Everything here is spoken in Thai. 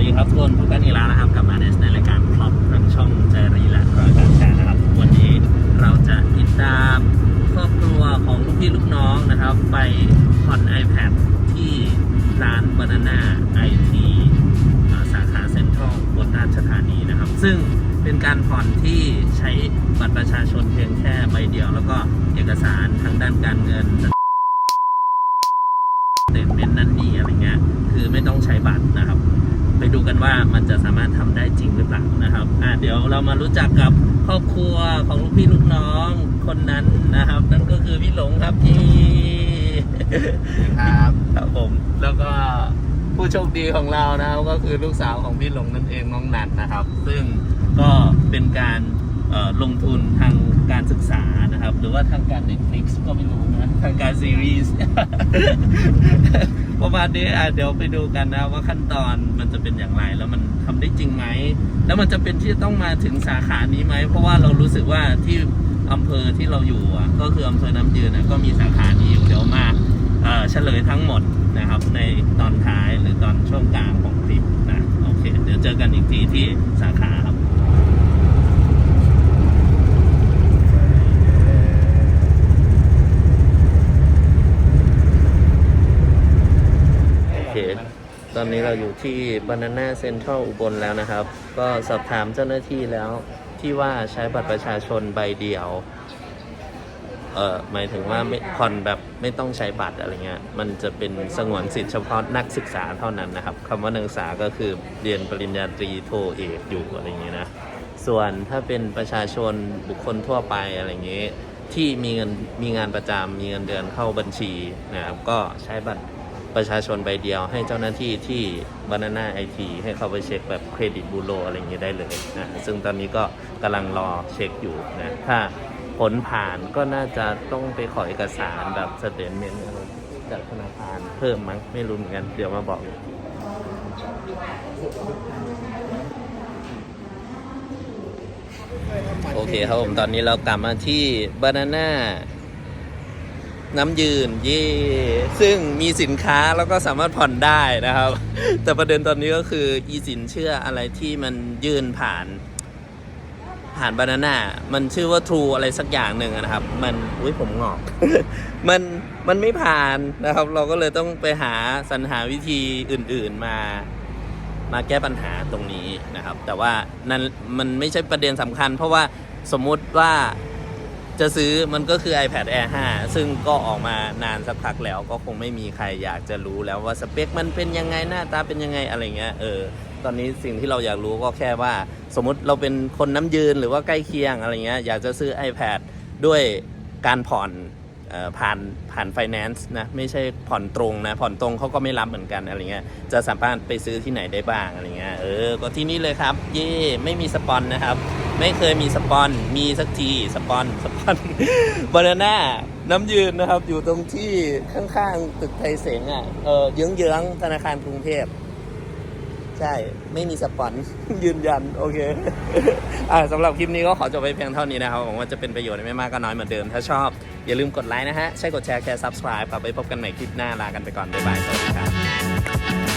ดีครับทุกคนพบกันอีกแล้วนะครับกับมาเนสในรายการครอบทางช่องเจรีและรายการแชร์นะครับ วันนี้เราจะติดตามครอบครัวของลูกพี่ลูกน้องนะครับ ไปผ่อน iPad ที่ร้าน Banana IT อ่าสาขาเซ็นทรัลบนราชธานีนะครับ ซึ่งเป็นการผ่อนที่ใช้บัตรประชาชนเพียงแค่ใบเดียว แล้วก็เอกสารทางด้านการเงินเตทเมนนั่นนี่อะไรเงี้ยคือไม่ต้องใช้บัตรนะครับ ไปดูกันว่ามันจะสามารถทำได้จริงหรือเปล่านะครับอะเดี๋ยวเรามารู้จักกับครอบครัวของลูกพี่ลูกน้องคนนั้นนะครับ นั่นก็คือพี่หลงครับพี่ครับครับผมแล้วก็ผู้โชคดีของเรานะครับก็คือลูกสาวของพี่หลงนั่นเองน้องนันนะครับ ซึ่งก็เป็นการเอ่อ ลงทุนทางการศึกษานะครับ หรือว่าทางการ Netflix ก็ไม่รู้นะ ทางการซีรีส์ ประมาณนี้อะเดี๋ยวไปดูกันนะว่าขั้นตอนมันจะเป็นอย่างไร แล้วมันทำได้จริงไหม แล้วมันจะเป็นที่ต้องมาถึงสาขานี้ไหม เพราะว่าเรารู้สึกว่าที่อำเภอที่เราอยู่อะก็คืออำเภอน้ำยืนอะก็มีสาขานี้อยู่เดี๋ยวมาเอ่อเฉลยทั้งหมดนะครับในตอนท้ายหรือตอนช่วงกลางของคลิปนะโอเค เดี๋ยวเจอกันอีกทีที่สาขาครับ โอเค ตอ นี้เราอยู่ที่ Banana Central อุบลแล้วนะครับ ก็สอบถามเจ้าหน้าที่แล้วที่ว่าใช้บัตรประชาชนใบเดียว เอ่อหมายถึงว่าไม่ผ่อนแบบไม่ต้องใช้บัตรอะไรเงี้ย มันจะเป็นสงวนสิทธิ์เฉพาะนักศึกษาเท่านั้นนะครับคำว่านักศึกษาก็คือเรียนปริญญาตรีโทเอกอยู่อะไรเงี้ยนะ ส่วนถ้าเป็นประชาชนบุคคลทั่วไปอะไรเงี้ยที่มีเงินมีงานประจำมีเงินเดือนเข้าบัญชีนะครับก็ใช้บัตร ประชาชนใบเดียวให้เจ้าหน้าที่ที่บานาน่าไอทีให้เขาไปเช็คแบบเครดิตบูโรอะไรอย่างเงี้ยได้เลยนะซึ่งตอนนี้ก็กำลังรอเช็คอยู่นะถ้าผลผ่านก็น่าจะต้องไปขอเอกสารแบบสเตทเมนต์จากธนาคารเพิ่มมั้งไม่รู้เหมือนกันเดี๋ยวมาบอกโอเคครับผมตอนนี้เรากลับมาที่บานาน่า น้ำยืนเย่ซึ่งมีสินค้าแล้วก็สามารถผ่อนได้นะครับ แต่ประเด็นตอนนี้ก็คือ อีสินเชื่ออะไรที่มันยื่นผ่าน ผ่านบานาน่ามันชื่อว่า True อะไรสักอย่างหนึ่งนะครับ มันอุ้ยผมงอก มันมันไม่ผ่านนะครับ เราก็เลยต้องไปหาสรรหาวิธีอื่น ๆมามาแก้ปัญหาตรงนี้นะครับ แต่ว่านั้นมันไม่ใช่ประเด็นสำคัญ เพราะว่าสมมุติว่า จะซื้อมันก็คือ iPad Air 5 ซึ่งก็ออกมานานสักพักแล้วก็คงไม่มีใครอยากจะรู้แล้วว่าสเปคมันเป็นยังไงหน้าตาเป็นยังไงอะไรเงี้ยเออตอนนี้สิ่งที่เราอยากรู้ก็แค่ว่า สมมติเราเป็นคนน้ำยืนหรือว่าใกล้เคียงอะไรเงี้ยอยากจะซื้อ iPad ด้วยการผ่อนเอ่อผ่านผ่านไฟแนนซ์นะไม่ใช่ผ่อนตรงนะ ผ่อนตรงเขาก็ไม่รับเหมือนกันอะไรเงี้ยจะสามารถไปซื้อที่ไหนได้บ้างอะไรเงี้ยเออก็ที่นี่เลยครับ เย่ไม่มีสปอนนะครับ ไม่เคยมีสปอน มีสักทีสปอนสปอนบานาน่าน้ำยืนนะครับ อยู่ตรงที่ข้างๆตึกไทยเสงอะเออเยื้องๆธนาคารกรุงเทพใช่ ไม่มีสปอนยืนยัน โอเค อ่าสำหรับคลิปนี้ก็ขอจบไปเพียงเท่านี้นะครับหวังว่าจะเป็นประโยชน์ไม่มากก็น้อยเหมือนเดิม ถ้าชอบ อย่าลืมกดไลค์นะฮะ ใช่กดแชร์แค่ subscribe ครับไปพบกันใหม่คลิปหน้าลากันไปก่อน บ๊ายบาย สวัสดี